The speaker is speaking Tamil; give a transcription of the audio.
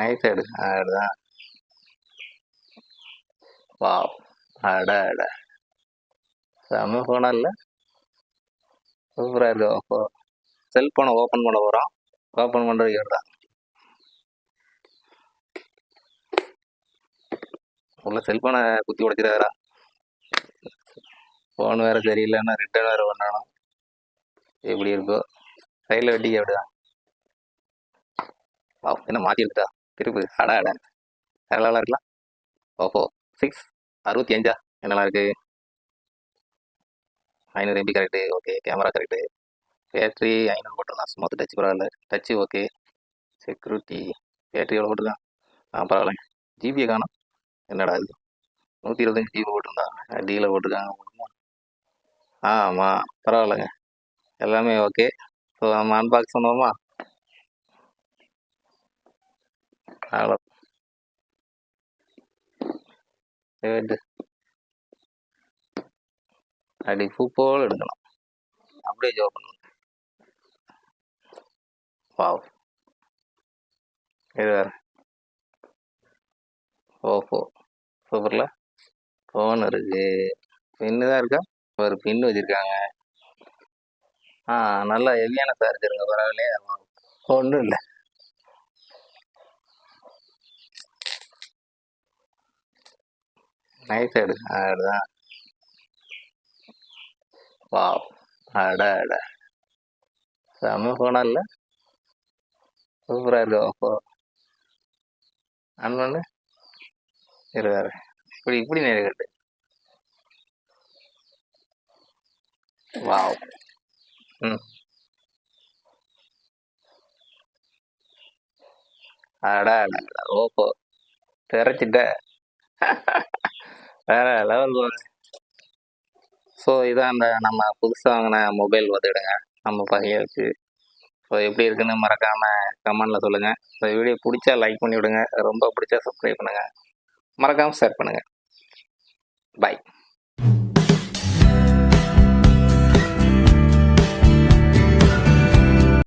நைஸ் எடு அதுதான் வாவ் அட அட. செம்ம ஃபோனாக இல்லை? சூப்பராக இருக்கு. அப்போ செல்ஃபோனை ஓப்பன் பண்ண போகிறோம் ஓப்பன் பண்ணுறது இவர் தான் உள்ள செல்ஃபோனை குத்தி உடைச்சிடாரா ஃபோன் வேறு சரியில்லைன்னா ரிட்டர்ன் வேறு பண்ணணும் எப்படி இருக்கோ. சைடில் வெட்டிக்க அப்படிதான். வா என்ன மாற்றி இருக்குதா திருப்பு அடா அட. நல்லா இருக்கலாம். ஓஹோ. சிக்ஸ் அறுபத்தி அஞ்சா? என்னெல்லாம் இருக்குது ஐநூறு MB correct okay camera correct battery ஐநூறு போட்டிருந்தான் ஸ்மூத் டச் பரவாயில்ல. டச்சு ஓகே செக்யூரிட்டி பேட்ரி எவ்வளோ போட்டுருக்கான் ஆ பரவாயில்ல. ஜிபியை காணும். என்னடா இது? நூற்றி இருபத்தஞ்சி ஜிபி போட்டிருந்தான் டீல போட்டிருக்காங்க. ஆ ஆமாம் பரவாயில்லைங்க. எல்லாமே ஓகே ஸோ நம்ம அன்பாக்ஸ் பண்ணுவோமா? அவ்வளோ அடி அப்படி பூ போல் எடுக்கணும் அப்படியே ஜோ பண்ணணும் வாவ் இது வேறு ஓப்போ சூப்பரில் ஃபோன் இருக்கு பின்னு தான் இருக்கா ஒரு பின் வச்சுருக்காங்க ஆ நல்லா ஹெவியான சார்ஜருங்க பரவாயில்லையே ஒன்றும் இல்லை நைஸ் எடு அதுதான் வாவ் அட அட. செம்ம ஃபோனா இல்லை? சூப்பராக இருக்கு ஓப்போ ஆன் பண்ணு இரு இப்படி இப்படி நேரம் கட்டு. வாவ் ம். அட அட அட, ஓப்போ திரைச்சிட்ட வேற லெவல் ஸோ இதான் அந்த நம்ம புதுசாக வாங்கின மொபைல் பார்த்துக்கிடுங்க. நம்ம பையனுக்கு ஸோ எப்படி இருக்குன்னு மறக்காமல் கமெண்டில் சொல்லுங்கள் இந்த வீடியோ பிடிச்சா லைக் பண்ணி விடுங்க ரொம்ப பிடிச்சா சப்ஸ்கிரைப் பண்ணுங்கள் மறக்காமல் ஷேர் பண்ணுங்கள் பாய்